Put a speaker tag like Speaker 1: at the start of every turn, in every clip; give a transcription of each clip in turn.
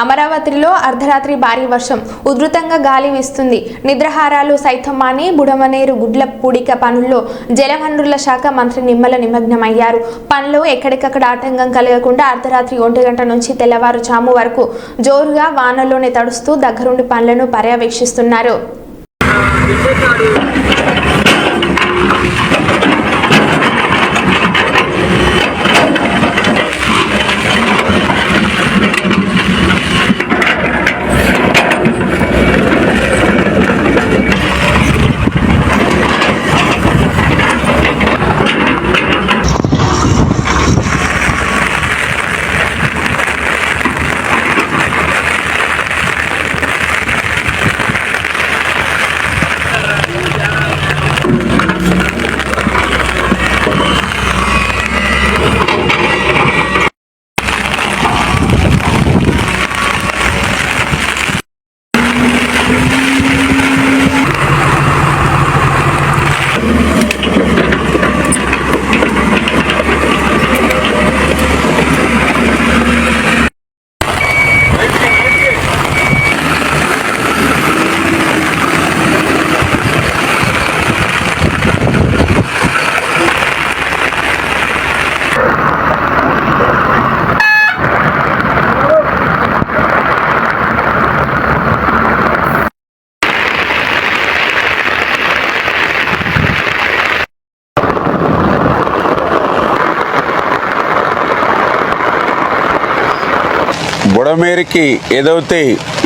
Speaker 1: అమరావతిలో అర్ధరాత్రి భారీ వర్షం ఉధృతంగా గాలి వీస్తుంది. నిద్రహారాలు సైతం మాని బుడమనేరు గుడ్ల పూడిక పనుల్లో జలవనరుల శాఖ మంత్రి నిమ్మల నిమగ్నమయ్యారు. పనులు ఎక్కడికక్కడ ఆటంకం కలగకుండా అర్ధరాత్రి ఒంటి గంట నుంచి తెల్లవారుజాము వరకు జోరుగా వానల్లోనే తడుస్తూ దగ్గరుండి పనులను పర్యవేక్షిస్తున్నారు.
Speaker 2: బుడమేరికి ఏదైతే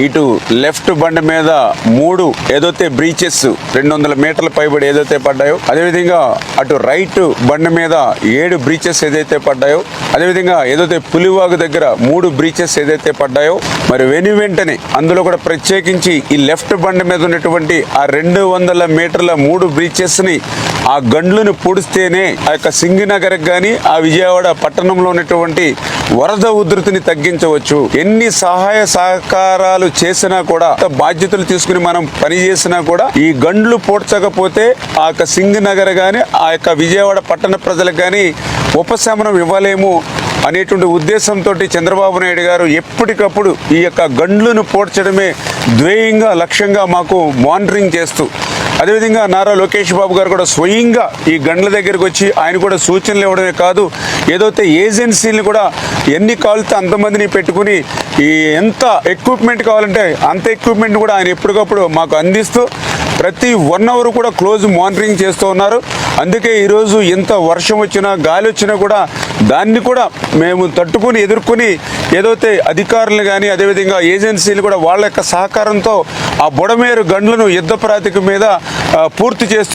Speaker 2: ఇటు లెఫ్ట్ బండి మీద మూడు ఏదైతే బ్రీచెస్ రెండు వందల మీటర్ల పైబడి ఏదైతే పడ్డాయో అదేవిధంగా అటు రైట్ బండి మీద ఏడు బ్రీచెస్ ఏదైతే పడ్డాయో అదేవిధంగా ఏదైతే పులివాగు దగ్గర మూడు బ్రీచెస్ ఏదైతే పడ్డాయో మరి వెను వెంటనే అందులో కూడా ప్రత్యేకించి ఈ లెఫ్ట్ బండి మీద ఉన్నటువంటి ఆ రెండు వందల మీటర్ల మూడు బ్రీచెస్ని ఆ గండ్లను పూడిస్తేనే ఆ యొక్క సింగినగర్ కానీ ఆ విజయవాడ పట్టణంలో ఉన్నటువంటి వరద ఉధృతిని తగ్గించవచ్చు. ఎన్ని సహాయ సహకారాలు చేసినా కూడా బాధ్యతలు తీసుకుని మనం పని చేసినా కూడా ఈ గండ్లు పోడ్చకపోతే ఆ యొక్క సింగనగర్ కానీ ఆ యొక్క విజయవాడ పట్టణ ప్రజలకు కానీ ఉపశమనం ఇవ్వలేము. అనేటువంటి ఉద్దేశంతో చంద్రబాబు నాయుడు గారు ఎప్పటికప్పుడు ఈ యొక్క గండ్లను పోడ్చడమే ధ్యేయంగా లక్ష్యంగా మాకు మానిటరింగ్ చేస్తూ అదేవిధంగా నారా లోకేష్ బాబు గారు కూడా స్వయంగా ఈ గండ్ల దగ్గరికి వచ్చి ఆయన కూడా సూచనలు ఇవ్వడమే కాదు ఏదైతే ఏజెన్సీని కూడా ఎన్ని కావాలితే అంతమందిని పెట్టుకుని ఈ ఎంత ఎక్విప్మెంట్ కావాలంటే అంత ఎక్విప్మెంట్ కూడా ఆయన ఎప్పటికప్పుడు మాకు అందిస్తూ ప్రతి వన్ అవర్ కూడా క్లోజ్ మానిటరింగ్ చేస్తూ ఉన్నారు. అందుకే ఈరోజు ఎంత వర్షం వచ్చినా గాలి వచ్చినా కూడా దాన్ని కూడా మేము తట్టుకుని ఎదుర్కొని ఏదైతే అధికారులు కానీ అదేవిధంగా ఏజెన్సీలు కూడా వాళ్ళ యొక్క సహకారంతో ఆ బుడమేరు గండ్లను యుద్ధ ప్రాతిక మీద పూర్తి చేస్తూ